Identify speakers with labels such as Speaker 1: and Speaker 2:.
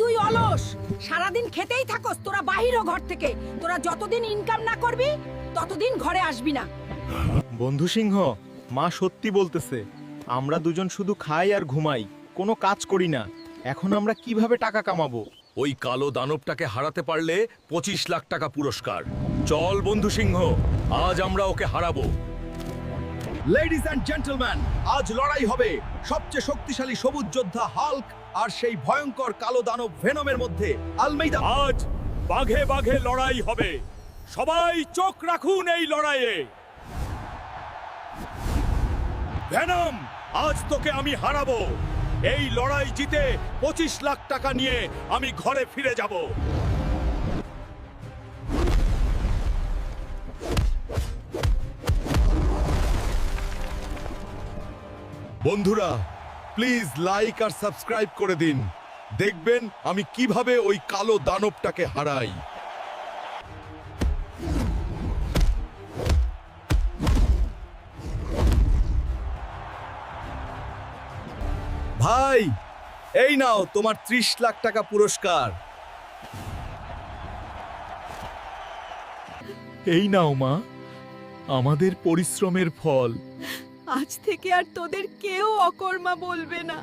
Speaker 1: দুই অলস। সারাদিন খেতেই থাকস তোরা বাহির ঘর থেকে। তোরা যতদিন ইনকাম না করবি ততদিন ঘরে আসবি না।
Speaker 2: বন্ধু সিংহ মা সত্যি বলতেছে আমরা দুজন শুধু খাই আর ঘুমাই কোনো কাজ করি না। এখন আমরা কীভাবে টাকা কামাবো?
Speaker 3: ওই কালো দানবটাকে হারাতে পারলে পঁচিশ লাখ টাকা পুরস্কার। চল বন্ধু সিংহ আজ আমরা ওকে হারাবো।
Speaker 4: লেডিজ অ্যান্ড জেন্টলম্যান আজ লড়াই হবে সবচেয়ে শক্তিশালী সবুজ যোদ্ধা হাল্ক আর সেই ভয়ঙ্কর কালো দানব ভেনমের মধ্যে। আলমেইদা
Speaker 3: আজ বাঘে বাঘে লড়াই হবে। সবাই চোখ রাখুন এই লড়াইয়ে। ভেনম, আজ তোকে আমি হারাবো। এই লড়াই জিতে পঁচিশ লাখ টাকা নিয়ে আমি ঘরে ফিরে যাব।
Speaker 4: বন্ধুরা প্লিজ লাইক আর সাবস্ক্রাইব করে দিন। দেখবেন আমি কীভাবে ওই কালো দানবটাকে হারাই। ভাই, এই নাও তোমার ত্রিশ লাখ টাকা পুরস্কার।
Speaker 2: এই নাও মা, আমাদের পরিশ্রমের ফল।
Speaker 1: আজ থেকে আর তোদের কেউ অকর্মা বলবে না।